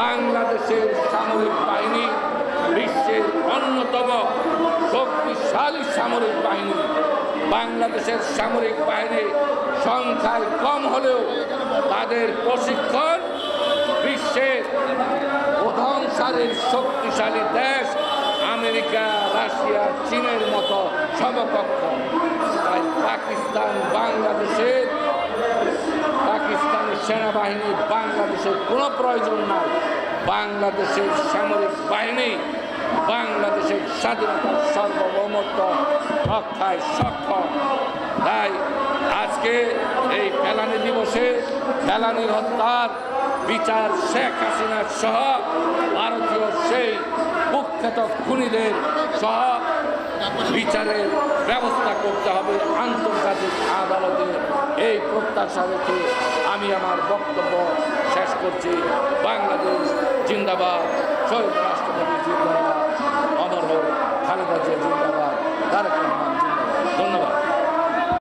বাংলাদেশের সামরিক বাহিনী বিশ্বের অন্যতম শক্তিশালী সামরিক বাহিনী। বাংলাদেশের সামরিক বাহিনী সংখ্যায় কম হলেও তাদের প্রশিক্ষণ বিশ্বের প্রথম সারির শক্তিশালী দেশ আমেরিকা, রাশিয়া, চীনের মতো সমকক্ষ। তাই পাকিস্তান বাংলাদেশের, পাকিস্তানের সেনাবাহিনী বাংলাদেশের কোনো প্রয়োজন নাই। বাংলাদেশের সামরিক বাহিনী, বাংলাদেশের স্বাধীনতার সার্বভৌমত্ব রক্ষায় সক্ষম। তাই আজকে এই ফেলানি দিবসে ফেলানি হত্যার বিচার শেখ হাসিনার সহ ভারতীয় সেই কুখ্যাত খুনিদের সহ বিচারের ব্যবস্থা করতে হবে আন্তর্জাতিক আদালতে। এই প্রত্যাশা রেখে আমি আমার বক্তব্য শেষ করছি। বাংলাদেশ জিন্দাবাদ। শহীদ রাষ্ট্রপতি জিন্দাবাদ অমর হোক খালেদা জিয়া জিন্দাবাদ। রহমান।